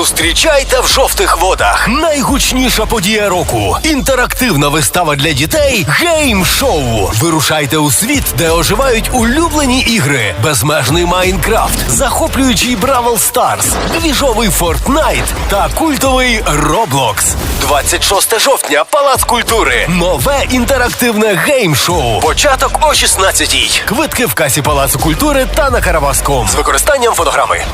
Зустрічайте в жовтих водах. Найгучніша подія року. Інтерактивна вистава для дітей. Гейм-шоу. Вирушайте у світ, де оживають улюблені ігри. Безмежний Майнкрафт, захоплюючий Бравл Старс, двіжовий Фортнайт та культовий Роблокс. 26 жовтня. Палац культури. Нове інтерактивне гейм-шоу. Початок о 16-й. Квитки в касі Палацу культури та на Караваском з використанням фотограми.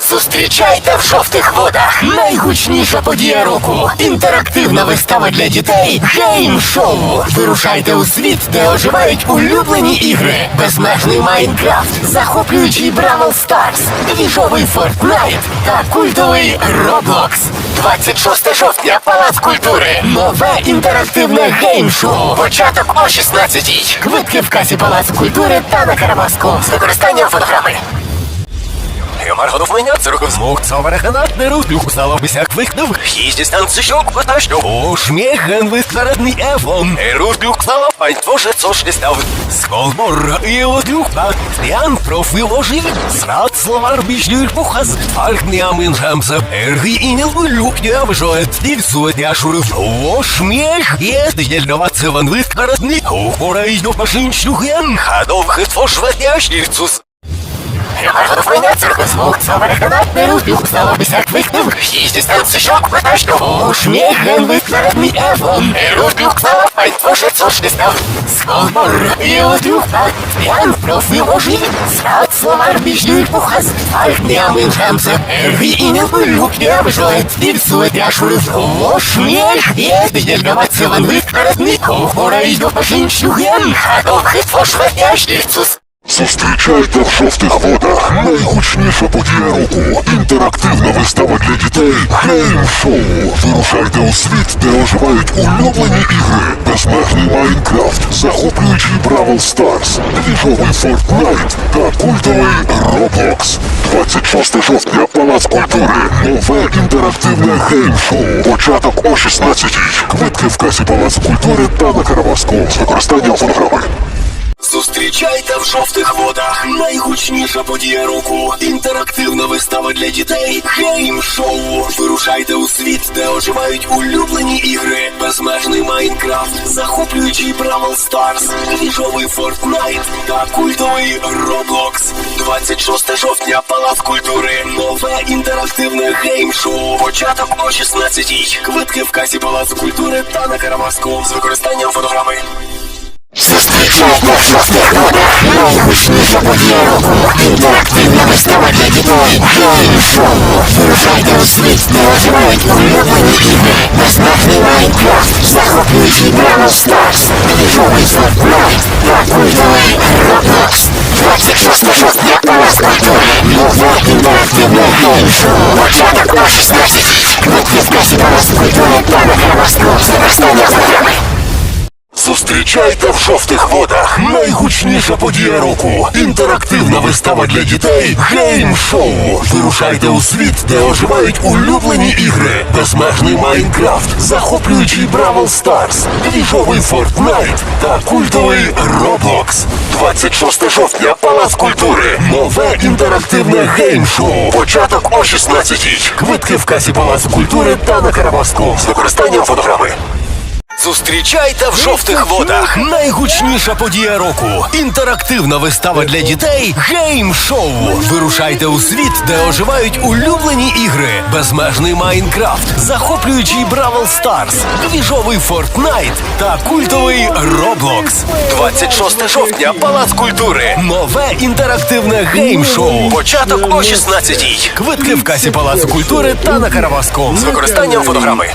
Зустрічайте в жовтих водах найгучніша подія року. Інтерактивна вистава для дітей. Гейм-шоу. Вирушайте у світ, де оживають улюблені ігри. Безмежний Майнкрафт, захоплюючий Бравл Старс, двіжовий Фортнайт та культовий Роблокс. 26 жовтня. Палац культури. Нове інтерактивне гейм-шоу. Початок о 16-й. Квитки в касі Палацу культури та на Карабаску з використанням фотограми. Юмор готов меняться, руку взмок, цовара канатный рух, стало бы всяк выкнув, їздить станцию щек, потащу. Ушмехен вискарадний ефон, і рух стало пань твоже цош не став. Сколбор, і одлюх, а ян профиложив, срат словар біжлюр пухаз, фаркням інжамса, ерги і не лук не вжоет, і всует я шурив. Ушмех, есть дельноваться ван вискарадний, ухора йду Chyba, że twój cyrkus mógł samych chętny lubił, stałoby się kwitnym, ściście stał przysiągły taśką. Uśmiechem wykradł Ewon, lubił kwał, a tworzy coś nie stał. Skomor i odbił tak, Jan profil ożywił, zrad słomar biźny puchas, tak miały szanse. Erwi i nie był lukiem, że etnil suet jaszły w Uśmiech jedynie gamacowan wykradł Niko, chora i do pasięciu jem, a do chytwo szwedniaśnych cus. Зустрічайте в жовтих водах найгучніша подія року. Інтерактивна вистава для дітей. Гейм-шоу. Вирушайте у світ, де оживають улюблені ігри. Безмежний Майнкрафт, захоплюючий Бравл Старс, двіжовий Фортнайт та культовий Роблокс. 26 жовтня Палац культури. Нове інтерактивне гейм-шоу. Початок о 16-й. Квитки в касі Палацу культури та на Караваску з використанням фонограми. Зустрічайте в жовтих водах найгучніша подія року. Інтерактивна вистава для дітей. Гейм-шоу. Вирушайте у світ, де оживають улюблені ігри. Безмежний Майнкрафт, захоплюючий Бравл Старс, двіжовий Фортнайт та культовий Роблокс. 26 жовтня. Палац культури. Нове інтерактивне гейм-шоу. Початок о 16-й. Квитки в касі Палацу культури та на Карамаску з використанням фотограми. Зустрічайте в жовтих водах найгучніша подія року. Інтерактивна вистава для дітей. Гейм-шоу. Вирушайте у світ, де оживають улюблені ігри. Безмежний Майнкрафт, захоплюючий Бравл Старс, двіжовий Фортнайт та культовий Роблокс. 26 жовтня Палац культури. Нове інтерактивне гейм-шоу. Початок о 16. Квитки в касі Палац культури та на Карабаску з використанням програми. Зустрічайте в жовтих водах найгучніша подія року. Інтерактивна вистава для дітей. Гейм-шоу. Вирушайте у світ, де оживають улюблені ігри. Безмежний Майнкрафт, захоплюючий Бравл Старс, двіжовий Фортнайт та культовий Роблокс. 26 жовтня Палац культури. Нове інтерактивне гейм-шоу. Початок о 16-й. Квитки в касі Палацу культури та на Карабаску з використанням фотограми. Зустрічайте в жовтих водах найгучніша подія року. Інтерактивна вистава для дітей. Гейм-шоу. Вирушайте у світ, де оживають улюблені ігри. Безмежний Майнкрафт, захоплюючий Бравл Старс, двіжовий Фортнайт та культовий Роблокс. 26 жовтня. Палац культури. Нове інтерактивне гейм-шоу. Початок о 16-й. Квитки в касі Палацу культури та на Караваску з використанням фотограми.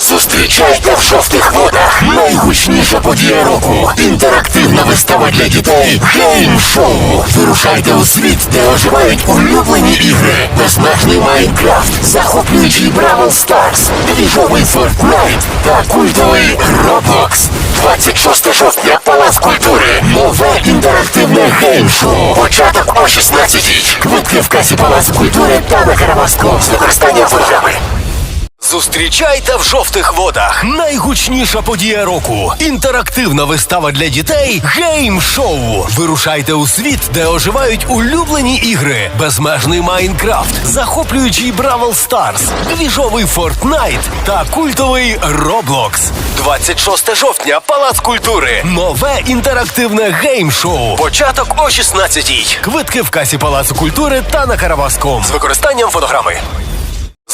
Зустрічайте в жовтих водах Найгучніша подія року. Інтерактивна вистава для дітей. Гейм-шоу. Вирушайте у світ, де оживають улюблені ігри. Безмежний Майнкрафт, захоплюючий Бравл Старс, двіжовий Fortnite та культовий Roblox. 26 жовтня Палац культури. Нове інтерактивне гейм-шоу. Початок о 16 Квитки в касі Палацу культури та на Караваску з використанням програми. Зустрічайте в жовтих водах найгучніша подія року. Інтерактивна вистава для дітей Гейм-шоу. Вирушайте у світ, де оживають улюблені ігри. Безмежний Майнкрафт, захоплюючий Бравл Старс, двіжовий Fortnite та культовий Roblox. 26 жовтня Палац культури. Нове інтерактивне гейм-шоу. Початок о 16 Квитки в касі Палацу культури та на Караваском з використанням фотограми.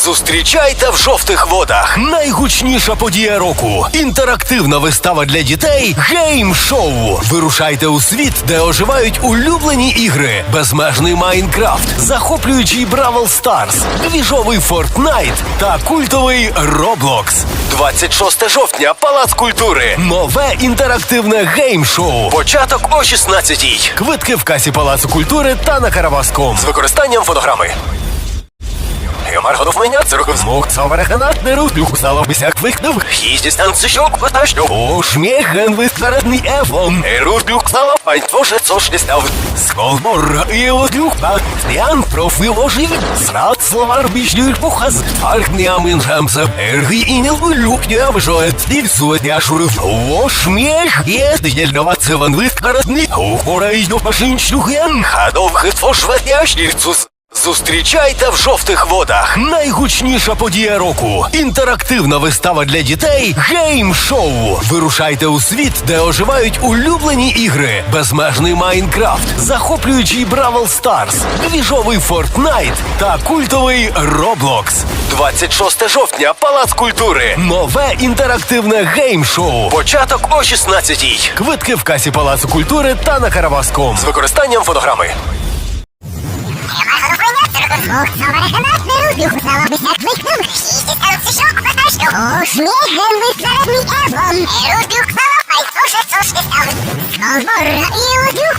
Зустрічайте в жовтих водах найгучніша подія року. Інтерактивна вистава для дітей Гейм-шоу. Вирушайте у світ, де оживають улюблені ігри. Безмежний Майнкрафт, захоплюючий Бравл Старс, двіжовий Fortnite та культовий Roblox. 26 жовтня Палац культури. Нове інтерактивне гейм-шоу. Початок о 16-й. Квитки в касі Палацу культури та на Караваском з використанням фотограми. Юмор готов меняться, руку смог, самараханат, не рух, стало бисяк вихнув, хість дистанцию щок, потащу, ушмехен вискаратний ефон, ерушлюк стало, пань тоже цошли став, сколбор, і отлюк, ян профиложив, срат словар біжнюх пухаз, архням інжамса, ерги і не лук, не обжоет, і всует я шурив, ошмех, є, дельноваться ван ухора до пашинчух ян, хадов хитфош ватяшнірцус, Зустрічайте в жовтих водах найгучніша подія року. Інтерактивна вистава для дітей Гейм-шоу. Вирушайте у світ, де оживають улюблені ігри. Безмежний Майнкрафт, захоплюючий Бравл Старс, двіжовий Fortnite та культовий Roblox. 26 жовтня Палац культури. Нове інтерактивне гейм-шоу. Початок о 16 Квитки в касі Палацу культури та на Караваском з використанням фотограми. Смог самараханат, не рух стало бисяк вихнув, хість дистанцию щок, потащу, ушмехен вискаратний ефон, ерушлюк стало, пань тоже цошли став, сколбор, і отлюк,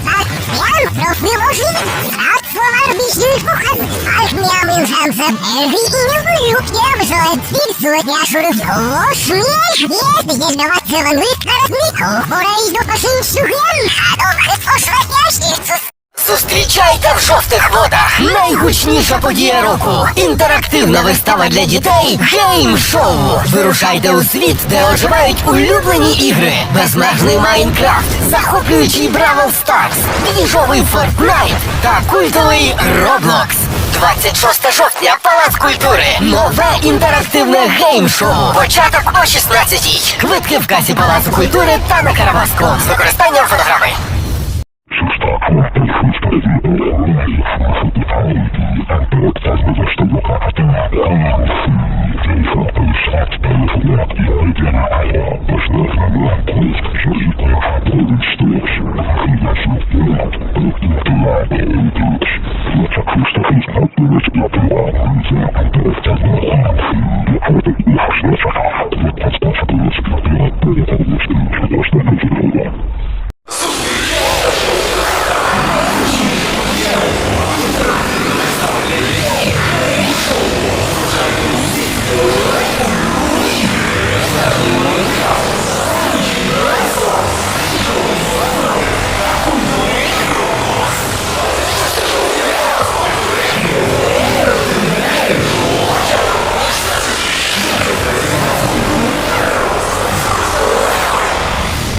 ян профиложив, срат словар біжнюх пухаз, архням інжамса, ерги і не лук, я обжоет, фіксует я шурив, ошмех, є, дельноваться ван вискаратний, ухора Зустрічайте в жовтих водах найгучніша подія року. Інтерактивна вистава для дітей Гейм-шоу. Вирушайте у світ, де оживають улюблені ігри. Безмежний Майнкрафт, захоплюючий Бравл Старс, двіжовий Fortnite та культовий Roblox. 26 жовтня Палац культури. Нове інтерактивне гейм-шоу. Початок о 16 Квитки в касі Палацу культури та на Караваску з використанням фотограми. Thank you.